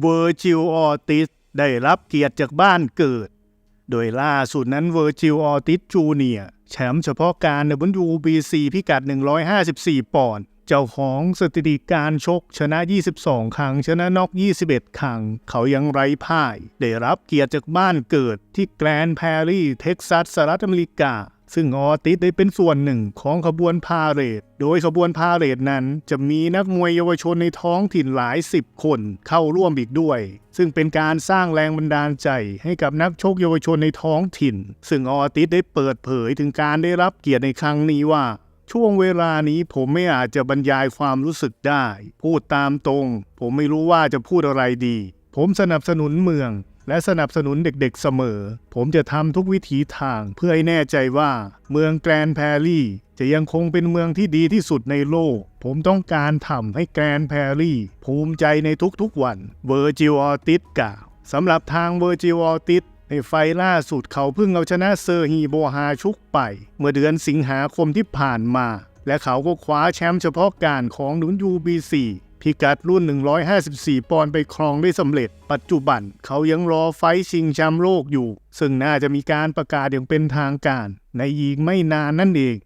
เวอร์จิลออติสได้รับเกียรติจากบ้านเกิด โดยล่าสุดนั้นเวอร์จิลออติสจูเนียแชมป์เฉพาะการใน WBC พิกัด 154 ปอนด์ เจ้าของสถิติการชกชนะ 22 ครั้ง ชนะน็อก 21 ครั้ง เขายังไร้พ่าย ได้รับเกียรติจากบ้านเกิดที่แกรนด์แพรีเท็กซัสสหรัฐอเมริกา ซึ่งออติสได้เป็นส่วนหนึ่งของขบวนพาเหรด โดยขบวนพาเหรดนั้นจะมีนักมวยเยาวชนในท้องถิ่นหลายสิบคนเข้าร่วมอีกด้วย ซึ่งเป็นการสร้างแรงบันดาลใจให้กับนักชกเยาวชนในท้องถิ่น ซึ่งออติสได้เปิดเผยถึงการได้รับเกียรติในครั้งนี้ว่า ช่วงเวลานี้ผมไม่อาจจะบรรยายความรู้สึกได้ พูดตามตรง ผมไม่รู้ว่าจะพูดอะไรดี ผมสนับสนุนเมือง และสนับสนุนเด็กๆเสมอ ผมจะทำทุกวิถีทางเพื่อให้แน่ใจว่า เมืองแกรนแพรรี่จะยังคงเป็นเมืองที่ดีที่สุดในโลก ผมต้องการทำให้แกรนแพรรี่ ภูมิใจในทุกๆวันเวอร์จิลอติสกล่าวสำหรับทางเวอร์จิลออติส ในไฟล่าสุดเขาเพิ่งเอาชนะเซอร์ฮีโบฮาชุกไป เมื่อเดือนสิงหาคมที่ผ่านมา และเขาก็คว้าแชมป์เฉพาะการของหนุน UBC พิกัดรุ่น 154 ปอนด์ไปครองได้สำเร็จ ปัจจุบันเขายังรอไฟท์ชิงแชมป์โลกอยู่ ซึ่งน่าจะมีการประกาศอย่างเป็นทางการ ในอีกไม่นานนั่นเอง